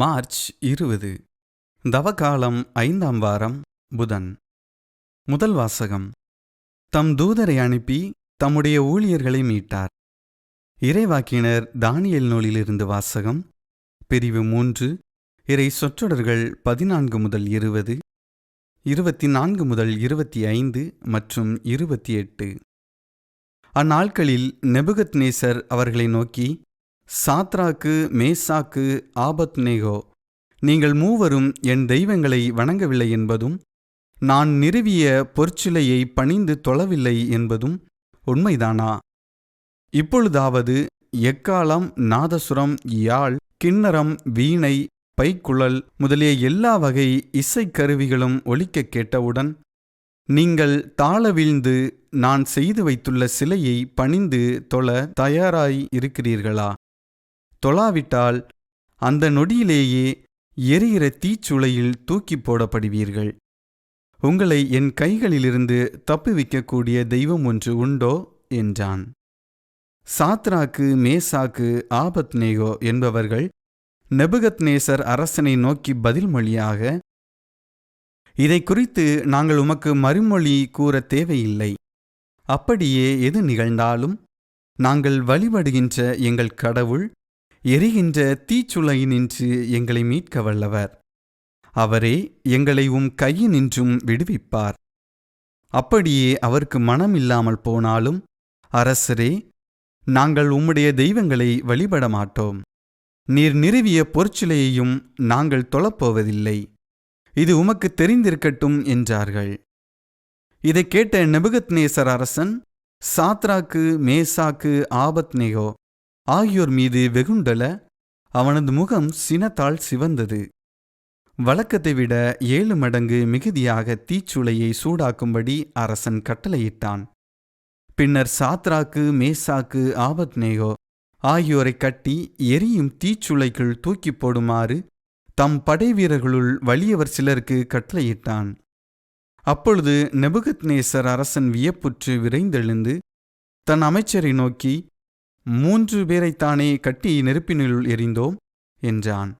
March இருபது. தவகாலம் ஐந்தாம் வாரம் புதன். முதல் வாசகம். தம் தூதரை அனுப்பி தம்முடைய ஊழியர்களை மீட்டார். இறைவாக்கினர் தானியல் நூலிலிருந்து வாசகம் பிரிவு மூன்று இறை சொற்றொடர்கள் பதினான்கு முதல் இருபது இருபத்தி நான்கு முதல் இருபத்தி ஐந்து மற்றும் இருபத்தி எட்டு அந்நாட்களில் நெபுகத்னேசர் அவர்களை நோக்கி சாத்ராக்கு மேசாக்கு ஆபத்னேகோ நீங்கள் மூவரும் என் தெய்வங்களை வணங்கவில்லை என்பதும் நான் நிறுவிய பொற்சிலையை பணிந்து தொழவில்லை என்பதும் உண்மைதானா? இப்பொழுதாவது எக்காலம் நாதசுரம் யாழ் கிண்ணரம் வீணை பைக்குழல் முதலிய எல்லா வகை இசைக்கருவிகளும் ஒலிக்கக் கேட்டவுடன் நீங்கள் தாள வீழ்ந்து நான் செய்து வைத்துள்ள சிலையை பணிந்து தொழ தயாராய் இருக்கிறீர்களா? தொழாவிட்டால் அந்த நொடியிலேயே எரிகிற தீச்சுளையில் தூக்கி போடப்படுவீர்கள். உங்களை என் கைகளிலிருந்து தப்புவிக்கக்கூடிய தெய்வம் ஒன்று உண்டோ? என்றான். சாத்ராக்கு மேசாக்கு ஆபத்னேகோ என்பவர்கள் நெபுகத்நேசர் அரசனை நோக்கி பதில் மொழியாக இதை குறித்து நாங்கள் உமக்கு மறுமொழி கூற தேவையில்லை. அப்படியே எது நிகழ்ந்தாலும் நாங்கள் வழிபடுகின்ற எங்கள் கடவுள் எரிகின்ற தீச்சுளையினின்று எங்களை மீட்க வல்லவர். அவரே எங்களை உம் கையினின்றும் விடுவிப்பார். அப்படியே அவருக்கு மனம் இல்லாமல் போனாலும் அரசரே நாங்கள் உம்முடைய தெய்வங்களை வழிபட மாட்டோம் நீர் நிறுவிய பொற்சிலையையும் நாங்கள் தொழப்போவதில்லை. இது உமக்கு தெரிந்திருக்கட்டும் என்றார்கள். இதைக் கேட்ட நெபுகத்னேசர் அரசன் சாத்ராக்கு மேசாக்கு ஆபத்னேகோ ஆகியோர் மீது வெகுண்டல அவனது முகம் சினத்தால் சிவந்தது. வழக்கத்தை விட ஏழு மடங்கு மிகுதியாக தீச்சுளையை சூடாக்கும்படி அரசன் கட்டளையிட்டான். பின்னர் சாத்ராக்கு மேசாக்கு ஆபத்நேகோ ஆகியோரை கட்டி எரியும் தீச்சுளைக்குள் தூக்கி போடுமாறு தம் படைவீரர்களுள் வலியவர் சிலருக்கு கட்டளையிட்டான். அப்பொழுது நெபுகத்நேசர் அரசன் வியப்புற்று விரைந்தெழுந்து தன் அமைச்சரை நோக்கி மூன்று பேரைத்தானே கட்டி நெருப்பினுள் எறிந்தோம்? என்றான்.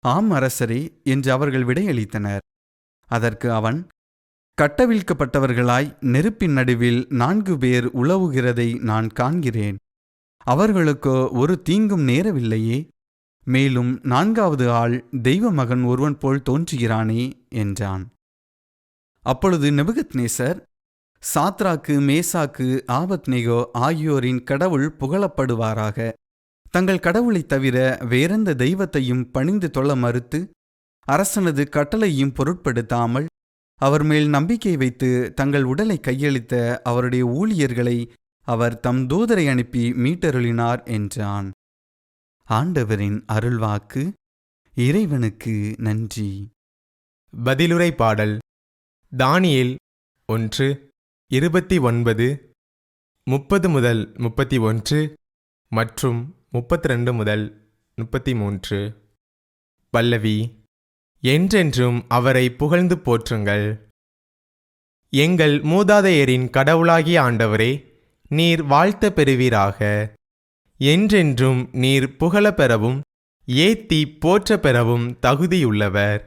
ஆம் அரசரே என்று அவர்கள் விடையளித்தனர். அதற்கு அவன் கட்டவிழ்க்கப்பட்டவர்களாய் நெருப்பின் நடுவில் நான்கு பேர் உலவுகிறதை நான் காண்கிறேன். அவர்களுக்கோ ஒரு தீங்கும் நேரவில்லையே. மேலும் நான்காவது ஆள் தெய்வ மகன் ஒருவன் போல் தோன்றுகிறானே என்றான். அப்பொழுது நெபுகத்நேசர் சாத்ராக்கு மேசாக்கு ஆபத்னேகோ ஆகியோரின் கடவுள் புகழப்படுவாராக. தங்கள் கடவுளைத் தவிர வேறெந்த தெய்வத்தையும் பணிந்து தொள்ள மறுத்து அரசனது கட்டளையும் பொருட்படுத்தாமல் அவர் மேல் நம்பிக்கை வைத்து தங்கள் உடலை கையளித்த அவருடைய ஊழியர்களை அவர் தம் தூதரை அனுப்பி மீட்டருளினார் என்றான். ஆண்டவரின் அருள்வாக்கு இறைவனுக்கு நன்றி. பதிலுரை பாடல். தானியேல் ஒன்று. இருபத்தி ஒன்பது முப்பது முதல் முப்பத்தி ஒன்று மற்றும் முப்பத்தி ரெண்டு முதல் முப்பத்தி மூன்று. பல்லவி என்றென்றும் அவரை புகழ்ந்து போற்றுங்கள். எங்கள் மூதாதையரின் கடவுளாகிய ஆண்டவரே நீர் வாழ்த்த பெறுவீராக. என்றென்றும் நீர் புகழ பெறவும் ஏத்தி போற்ற பெறவும் தகுதியுள்ளவர்.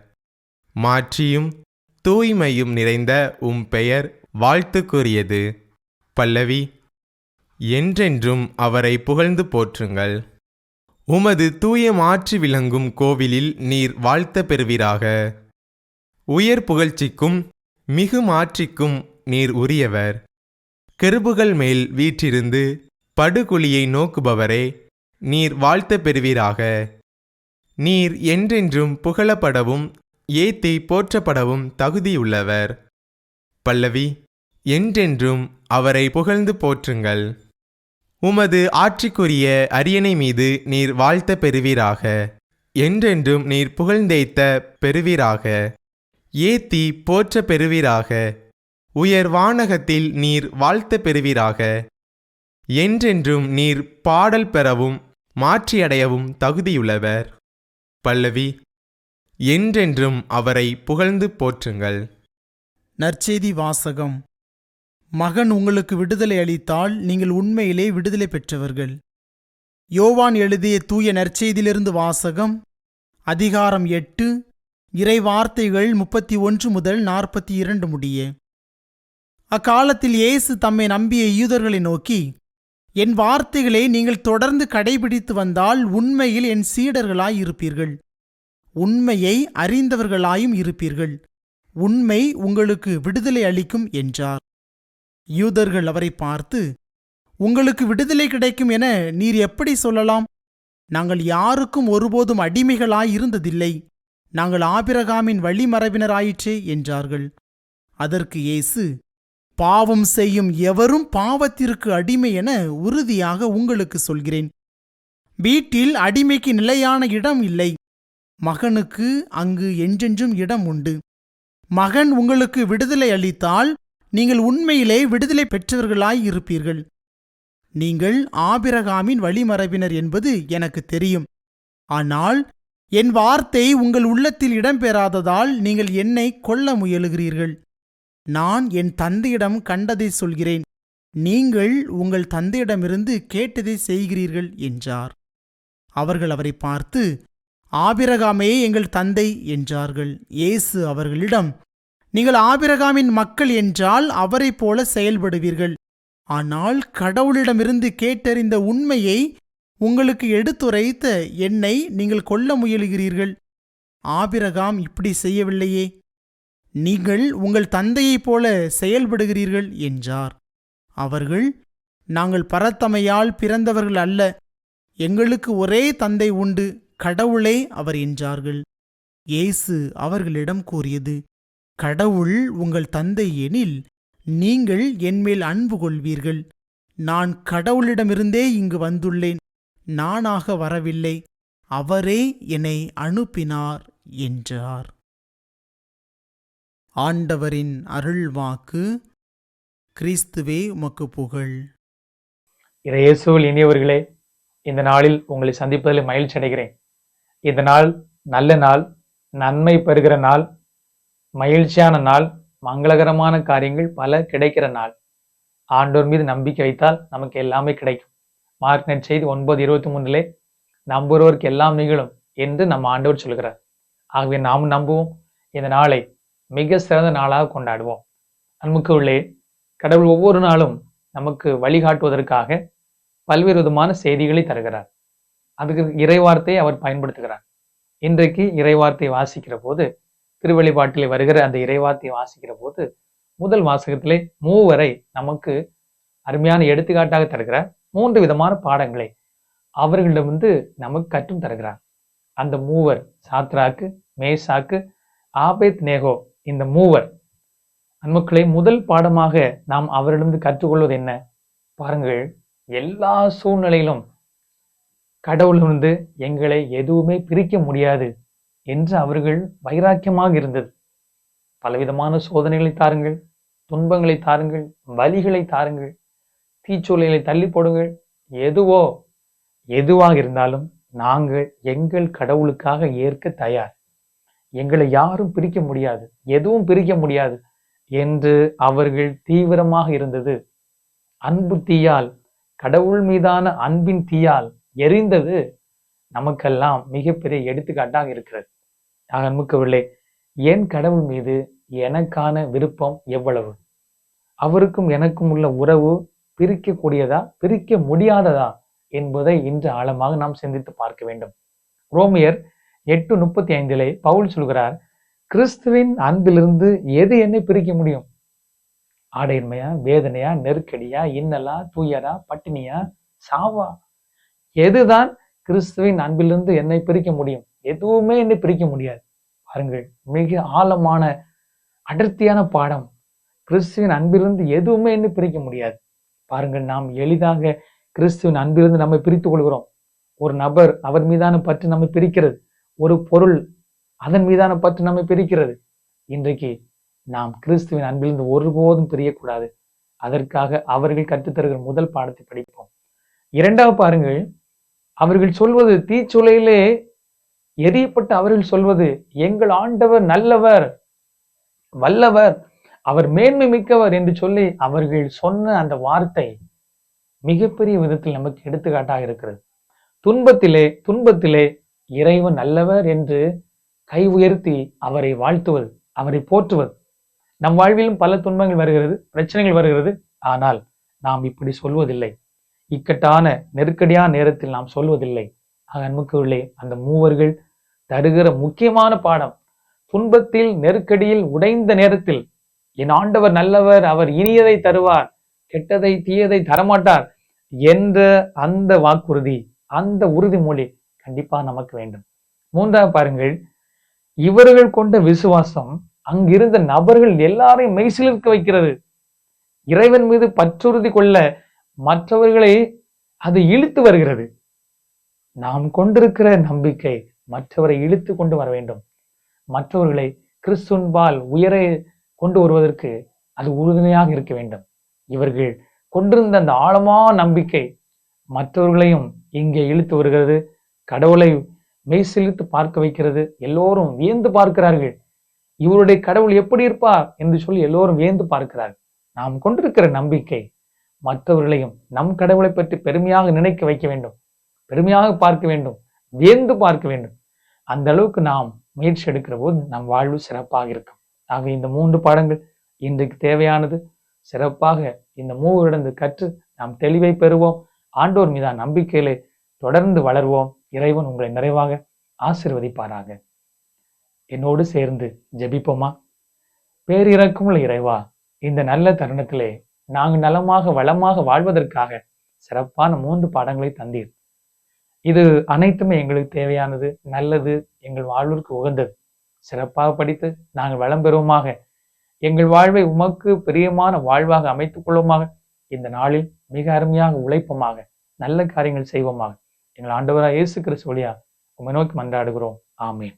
மாற்றியும் தூய்மையும் நிறைந்த உம் பெயர் வாழ்த்துக்குரியது. பல்லவி என்றென்றும் அவரை புகழ்ந்து போற்றுங்கள். உமது தூய மாற்றி விளங்கும் கோவிலில் நீர் வாழ்த்த பெறுவீராக. உயர் புகழ்ச்சிக்கும் மிகு மாற்றிக்கும் நீர் உரியவர். கெருபுகள் மேல் வீற்றிருந்து படுகுழியை நோக்குபவரே நீர் வாழ்த்த பெறுவீராக. நீர் என்றென்றும் புகழப்படவும் ஏத்தி போற்றப்படவும் தகுதியுள்ளவர். பல்லவி என்றென்றும் அவரை புகழ்ந்து போற்றுங்கள். உமது ஆட்சிக்குரிய அரியணை மீது நீர் வாழ்த்த பெறுவீராக. என்றென்றும் நீர் புகழ்ந்தேத்த பெறுவீராக. ஏத்தி போற்ற பெறுவீராக. உயர் வானகத்தில் நீர் வாழ்த்த பெறுவீராக. என்றென்றும் நீர் பாடல் பெறவும் மாற்றியடையவும் தகுதியுள்ளவர். பல்லவி என்றென்றும் அவரை புகழ்ந்து போற்றுங்கள். நற்செய்தி வாசகம். மகன் உங்களுக்கு விடுதலை அளித்தால் நீங்கள் உண்மையிலே விடுதலை பெற்றவர்கள். யோவான் எழுதிய தூய நற்செய்தியிலிருந்து வாசகம் அதிகாரம் எட்டு இறை வார்த்தைகள் முப்பத்தி ஒன்று முதல் நாற்பத்தி இரண்டு முடிய. அக்காலத்தில் இயேசு தம்மை நம்பிய யூதர்களை நோக்கி என் வார்த்தைகளை நீங்கள் தொடர்ந்து கடைபிடித்து வந்தால் உண்மையில் என் சீடர்களாய் இருப்பீர்கள். உண்மையை அறிந்தவர்களாயும் இருப்பீர்கள். உண்மை உங்களுக்கு விடுதலை அளிக்கும் என்றார். யூதர்கள் அவரை பார்த்து உங்களுக்கு விடுதலை கிடைக்கும் என நீர் எப்படி சொல்லலாம்? நாங்கள் யாருக்கும் ஒருபோதும் அடிமைகளாய் இருந்ததில்லை. நாங்கள் ஆபிரகாமின் வழிமரபினராயிற்றே என்றார்கள். அதற்கு இயேசு பாவம் செய்யும் எவரும் பாவத்திற்கு அடிமை என உறுதியாக உங்களுக்கு சொல்கிறேன். வீட்டில் அடிமைக்கு நிலையான இடம் இல்லை. மகனுக்கு அங்கு என்றென்றும் இடம் உண்டு. மகன் உங்களுக்கு விடுதலை அளித்தால் நீங்கள் உண்மையிலே விடுதலை பெற்றவர்களாய் இருப்பீர்கள். நீங்கள் ஆபிரகாமின் வழிமரபினர் என்பது எனக்கு தெரியும். ஆனால் என் வார்த்தை உங்கள் உள்ளத்தில் இடம்பெறாததால் நீங்கள் என்னை கொல்ல முயலுகிறீர்கள். நான் என் தந்தையிடம் கண்டதை சொல்கிறேன். நீங்கள் உங்கள் தந்தையிடமிருந்து கேட்டதை செய்கிறீர்கள் என்றார். அவர்கள் அவரை பார்த்து ஆபிரகாமே எங்கள் தந்தை என்றார்கள். இயேசு அவர்களிடம் நீங்கள் ஆபிரகாமின் மக்கள் என்றால் அவரைப் போல செயல்படுவீர்கள். ஆனால் கடவுளிடமிருந்து கேட்டறிந்த உண்மையை உங்களுக்கு எடுத்துரைத்த என்னை நீங்கள் கொல்ல முயலுகிறீர்கள். ஆபிரகாம் இப்படி செய்யவில்லையே. நீங்கள் உங்கள் தந்தையைப் போல செயல்படுகிறீர்கள் என்றார். அவர்கள் நாங்கள் பரத்தமையால் பிறந்தவர்கள் அல்ல. எங்களுக்கு ஒரே தந்தை உண்டு. கடவுளே அவர் என்றார்கள். இயேசு அவர்களிடம் கூறியது. கடவுள் உங்கள் தந்தை எனில் நீங்கள் என்மேல் அன்பு கொள்வீர்கள். நான் கடவுளிடமிருந்தே இங்கு வந்துள்ளேன். நானாக வரவில்லை. அவரே என்னை அனுப்பினார் என்றார். ஆண்டவரின் அருள்வாக்கு. கிறிஸ்துவே உமக்கு புகழ். இறையேசுவில் இனியவர்களே இந்த நாளில் உங்களை சந்திப்பதில் மகிழ்ச்சி அடைகிறேன். இந்த நாள் நல்ல நாள் நன்மை பெறுகிற நாள் மகிழ்ச்சியான நாள் மங்களகரமான காரியங்கள் பல கிடைக்கிற நாள். ஆண்டோர் மீது நம்பிக்கை வைத்தால் நமக்கு எல்லாமே கிடைக்கும். மார்க் நெட் செய்தி ஒன்பது இருபத்தி மூணுலே நம்புகிறவருக்கு எல்லாம் நிகழும் என்று நம்ம ஆண்டவர் சொல்கிறார். ஆகவே நாம் நம்புவோம். இந்த நாளை மிக சிறந்த நாளாக கொண்டாடுவோம். நமக்கு உள்ளே கடவுள் ஒவ்வொரு நாளும் நமக்கு வழிகாட்டுவதற்காக பல்வேறு விதமான செய்திகளை தருகிறார். அதுக்கு இறைவார்த்தையை அவர் பயன்படுத்துகிறார். இன்றைக்கு இறைவார்த்தை வாசிக்கிற போது திருவெளிப்பாட்டிலே வருகிற அந்த இறைவாத்தை வாசிக்கிற போது முதல் வாசகத்திலே மூவரை நமக்கு அருமையான எடுத்துக்காட்டாக தருகிறார். மூன்று விதமான பாடங்களை அவர்களிடம் வந்து நமக்கு கற்றும் தருகிறார். அந்த மூவர் சாத்ராக்கு மேசாக்கு ஆபேத் நேகோ இந்த மூவர். அன்மக்களை முதல் பாடமாக நாம் அவரிடமிருந்து கற்றுக்கொள்வது என்ன? பாருங்கள் எல்லா சூழ்நிலையிலும் கடவுள் வந்து எங்களை எதுவுமே பிரிக்க முடியாது. என்று அவர்கள் வைராக்கியமாக இருந்தது. பலவிதமான சோதனைகளை தாருங்கள் துன்பங்களை தாருங்கள் வலிகளை தாருங்கள் தீச்சூழலை தள்ளி போடுங்கள். எதுவோ எதுவாக இருந்தாலும் நாங்கள் எங்கள் கடவுளுக்காக ஏற்க தயார். எங்களை யாரும் பிரிக்க முடியாது எதுவும் பிரிக்க முடியாது என்று அவர்கள் தீவிரமாக இருந்தது. அன்பு தீயால் கடவுள் மீதான அன்பின் தீயால் எரிந்தது நமக்கெல்லாம் மிகப்பெரிய எடுத்துக்காட்டாக இருக்கிறது. நான் அன்புக்கவில்லை என் கடவுள் மீது எனக்கான விருப்பம் எவ்வளவு? அவருக்கும் எனக்கும் உள்ள உறவு பிரிக்கக்கூடியதா பிரிக்க முடியாததா என்பதை இன்று ஆழமாக நாம் சிந்தித்து பார்க்க வேண்டும். ரோமியர் எட்டு முப்பத்தி ஐந்திலே பவுல் சொல்கிறார் கிறிஸ்துவின் அன்பிலிருந்து எது என்னை பிரிக்க முடியும்? ஆடையின்மையா வேதனையா நெருக்கடியா இன்னலா தூயரா பட்டினியா சாவா? எதுதான் கிறிஸ்துவின் அன்பிலிருந்து என்னை பிரிக்க முடியும்? எதுவுமே என்னை பிரிக்க முடியாது. பாருங்கள் மிக ஆழமான அடர்த்தியான பாடம். கிறிஸ்துவின் அன்பிலிருந்து எதுவுமே என்னை பிரிக்க முடியாது. பாருங்கள் நாம் எளிதாக கிறிஸ்துவின் அன்பிலிருந்து நம்மை பிரித்துக் கொள்கிறோம். ஒரு நபர் அவர் மீதான பற்று நம்மை பிரிக்கிறது. ஒரு பொருள் அதன் மீதான பற்று நம்மை பிரிக்கிறது. இன்றைக்கு நாம் கிறிஸ்துவின் அன்பிலிருந்து ஒருபோதும் பிரியக்கூடாது. அதற்காக அவர்கள் கற்றுத்தருகிற முதல் பாடத்தை படிப்போம். இரண்டாவது பாருங்கள் அவர்கள் சொல்வது தீச்சுளையிலே எரியப்பட்ட அவர்கள் சொல்வது எங்கள் ஆண்டவர் நல்லவர் வல்லவர் அவர் மேன்மை மிக்கவர் என்று சொல்லி அவர்கள் சொன்ன அந்த வார்த்தை மிகப்பெரிய விதத்தில் நமக்கு எடுத்துக்காட்டாக இருக்கிறது. துன்பத்திலே துன்பத்திலே இறைவன் நல்லவர் என்று கை உயர்த்தி அவரை வாழ்த்துவது அவரை போற்றுவது. நம் வாழ்விலும் பல துன்பங்கள் வருகிறது பிரச்சனைகள் வருகிறது. ஆனால் நாம் இப்படி சொல்வதில்லை. இக்கட்டான நெருக்கடியான நேரத்தில் நாம் சொல்வதில்லை. ஆக அன்புக்குள்ளே அந்த மூவர்கள் தருகிற முக்கியமான பாடம் துன்பத்தில் நெருக்கடியில் உடைந்த நேரத்தில் என் ஆண்டவர் நல்லவர் அவர் இனியதை தருவார் கெட்டதை தீயதை தரமாட்டார் என்ற அந்த வாக்குறுதி அந்த உறுதிமொழி கண்டிப்பா நமக்கு வேண்டும். மூன்றாவது பாருங்கள் இவர்கள் கொண்ட விசுவாசம் அங்கிருந்த நபர்கள் எல்லாரையும் மெய்சிலிருக்க வைக்கிறது. இறைவன் மீது பற்றுறுதி கொள்ள மற்றவர்களை அது இழுத்து வருகிறது. நாம் கொண்டிருக்கிற நம்பிக்கை மற்றவரை இழுத்து கொண்டு வர வேண்டும். மற்றவர்களை கிறிஸ்துன்பால் உயர கொண்டு வருவதற்கு அது உறுதுணையாக இருக்க வேண்டும். இவர்கள் கொண்டிருந்த அந்த ஆழமான நம்பிக்கை மற்றவர்களையும் இங்கே இழுத்து வருகிறது. கடவுளை மெய்சிலித்து பார்க்க வைக்கிறது. எல்லோரும் வியந்து பார்க்கிறார்கள். இவருடைய கடவுள் எப்படி இருப்பார் என்று சொல்லி எல்லோரும் வியந்து பார்க்கிறார்கள். நாம் கொண்டிருக்கிற நம்பிக்கை மற்றவர்களையும் நம் கடவுளை பற்றி பெருமையாக நினைக்க வைக்க வேண்டும். பெருமையாக பார்க்க வேண்டும். வியந்து பார்க்க வேண்டும். அந்த அளவுக்கு நாம் முயற்சி எடுக்கிற போது நம் வாழ்வு சிறப்பாக இருக்கும். ஆக இந்த மூன்று பாடங்கள் இன்றைக்கு தேவையானது. சிறப்பாக இந்த மூவரிடந்து கற்று நாம் தெளிவை பெறுவோம். ஆண்டோர் மீதான நம்பிக்கையிலே தொடர்ந்து வளர்வோம். இறைவன் உங்களை நிறைவாக ஆசிர்வதிப்பாராக. என்னோடு சேர்ந்து ஜெபிப்போமா? பேரிறக்கும் இறைவா இந்த நல்ல தருணத்திலே நாங்கள் நலமாக வளமாக வாழ்வதற்காக சிறப்பான மூன்று பாடங்களை தந்தீர். இது அனைத்துமே எங்களுக்கு தேவையானது நல்லது எங்கள் வாழ்விற்கு உகந்தது. சிறப்பாக படித்து நாங்கள் வளம் பெறுவோமாக. எங்கள் வாழ்வை உமக்கு பிரியமான வாழ்வாக அமைத்துக் கொள்வோமாக. இந்த நாளில் மிக அருமையாக உழைப்போமாக நல்ல காரியங்கள் செய்வோமாக. எங்கள் ஆண்டவராக இயேசு கிறிஸ்து வழியா உம்மை நோக்கி மன்றாடுகிறோம். ஆமேன்.